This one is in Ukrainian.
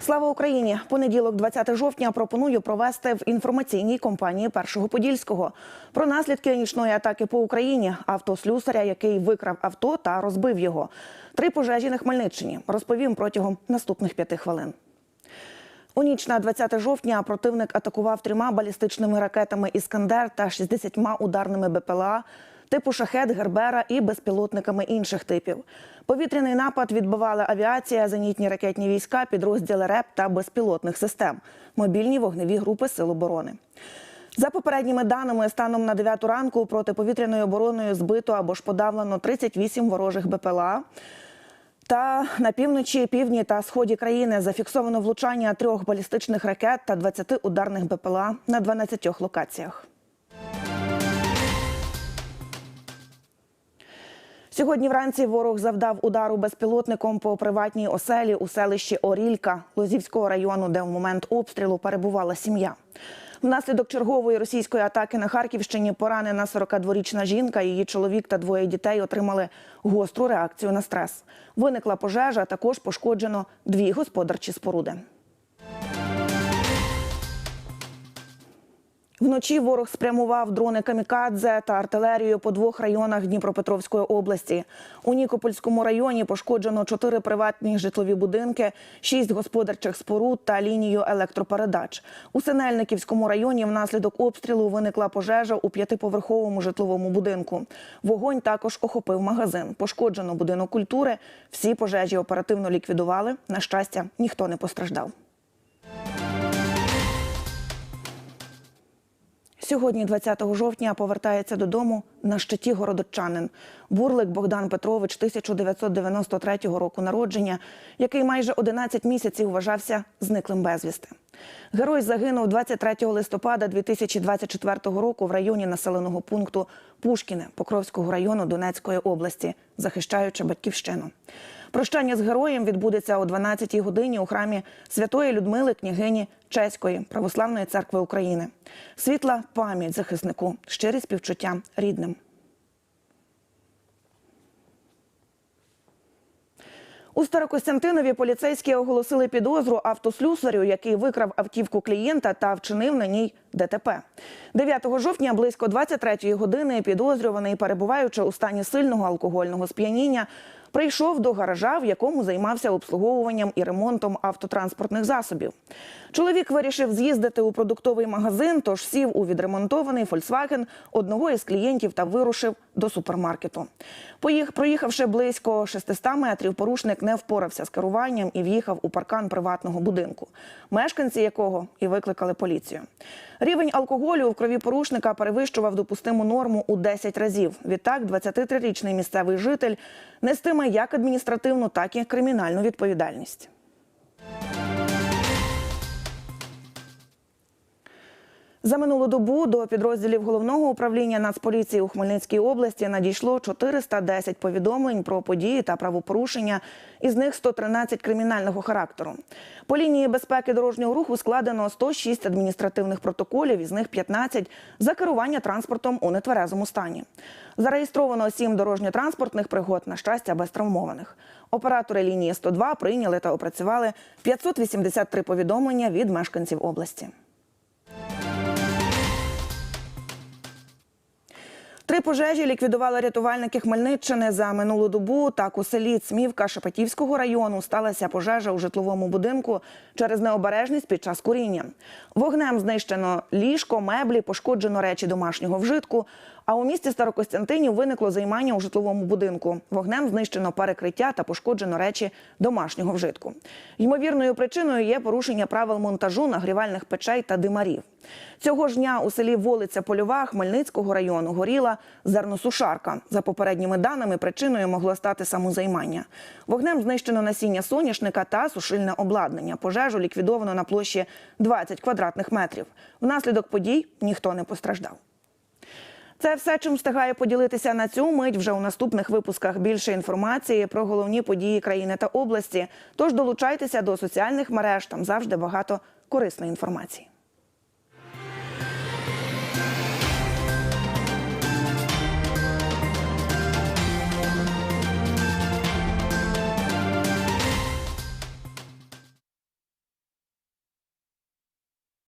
Слава Україні! Понеділок, 20 жовтня, пропоную провести в інформаційній компанії Першого Подільського про наслідки нічної атаки по Україні, автослюсаря, який викрав авто та розбив його. Три пожежі на Хмельниччині. Розповім протягом наступних п'яти хвилин. У ніч на 20 жовтня противник атакував трьома балістичними ракетами Іскандер та 60 ударними БПЛА типу шахет, гербера і безпілотниками інших типів. Повітряний напад відбивала авіація, зенітні ракетні війська, підрозділи РЕП та безпілотних систем, мобільні вогневі групи Сил оборони. За попередніми даними, станом на 9 ранку протиповітряною обороною збито або ж подавлено 38 ворожих БПЛА. Та на півночі, півдні та сході країни зафіксовано влучання трьох балістичних ракет та 20 ударних БПЛА на 12 локаціях. Сьогодні вранці ворог завдав удару безпілотником по приватній оселі у селищі Орілька Лозівського району, де в момент обстрілу перебувала сім'я. Внаслідок чергової російської атаки на Харківщині поранена 42-річна жінка, її чоловік та двоє дітей отримали гостру реакцію на стрес. Виникла пожежа, також пошкоджено дві господарчі споруди. Вночі ворог спрямував дрони камікадзе та артилерію по двох районах Дніпропетровської області. У Нікопольському районі пошкоджено чотири приватні житлові будинки, шість господарчих споруд та лінію електропередач. У Синельниківському районі внаслідок обстрілу виникла пожежа у п'ятиповерховому житловому будинку. Вогонь також охопив магазин. Пошкоджено будинок культури. Всі пожежі оперативно ліквідували. На щастя, ніхто не постраждав. Сьогодні, 20 жовтня, повертається додому на щиті городочанин. Бурлик Богдан Петрович 1993 року народження, який майже 11 місяців вважався зниклим безвісти. Герой загинув 23 листопада 2024 року в районі населеного пункту Пушкіне Покровського району Донецької області, захищаючи батьківщину. Прощання з героєм відбудеться о 12-й годині у храмі Святої Людмили, княгині Чеської православної церкви України. Світла пам'ять захиснику, щирі співчуття рідним. У Старокостянтинові поліцейські оголосили підозру автослюсарю, який викрав автівку клієнта та вчинив на ній ДТП. 9 жовтня близько 23-ї години підозрюваний, перебуваючи у стані сильного алкогольного сп'яніння, прийшов до гаража, в якому займався обслуговуванням і ремонтом автотранспортних засобів. Чоловік вирішив з'їздити у продуктовий магазин, тож сів у відремонтований Volkswagen одного із клієнтів та вирушив до супермаркету. Проїхавши близько 600 метрів, порушник не впорався з керуванням і в'їхав у паркан приватного будинку, мешканці якого і викликали поліцію. Рівень алкоголю в крові порушника перевищував допустиму норму у 10 разів. Відтак, 23-річний місцевий житель нестиме як адміністративну, так і кримінальну відповідальність. За минулу добу до підрозділів головного управління Нацполіції у Хмельницькій області надійшло 410 повідомлень про події та правопорушення, із них 113 кримінального характеру. По лінії безпеки дорожнього руху складено 106 адміністративних протоколів, із них 15 за керування транспортом у нетверезому стані. Зареєстровано 7 дорожньо-транспортних пригод, на щастя, без травмованих. Оператори лінії 102 прийняли та опрацювали 583 повідомлення від мешканців області. Три пожежі ліквідували рятувальники Хмельниччини за минулу добу. Так у селі Цмівка Шепетівського району сталася пожежа у житловому будинку через необережність під час куріння. Вогнем знищено ліжко, меблі, пошкоджено речі домашнього вжитку. А у місті Старокостянтинів виникло займання у житловому будинку. Вогнем знищено перекриття та пошкоджено речі домашнього вжитку. Ймовірною причиною є порушення правил монтажу нагрівальних печей та димарів. Цього ж дня у селі Волиця Польова Хмельницького району горіла зерносушарка. За попередніми даними, причиною могло стати самозаймання. Вогнем знищено насіння соняшника та сушильне обладнання. Пожежу ліквідовано на площі 20 квадратних метрів. Внаслідок подій ніхто не постраждав. Це все, чим встигає поділитися на цю мить. Вже у наступних випусках більше інформації про головні події країни та області. Тож долучайтеся до соціальних мереж. Там завжди багато корисної інформації.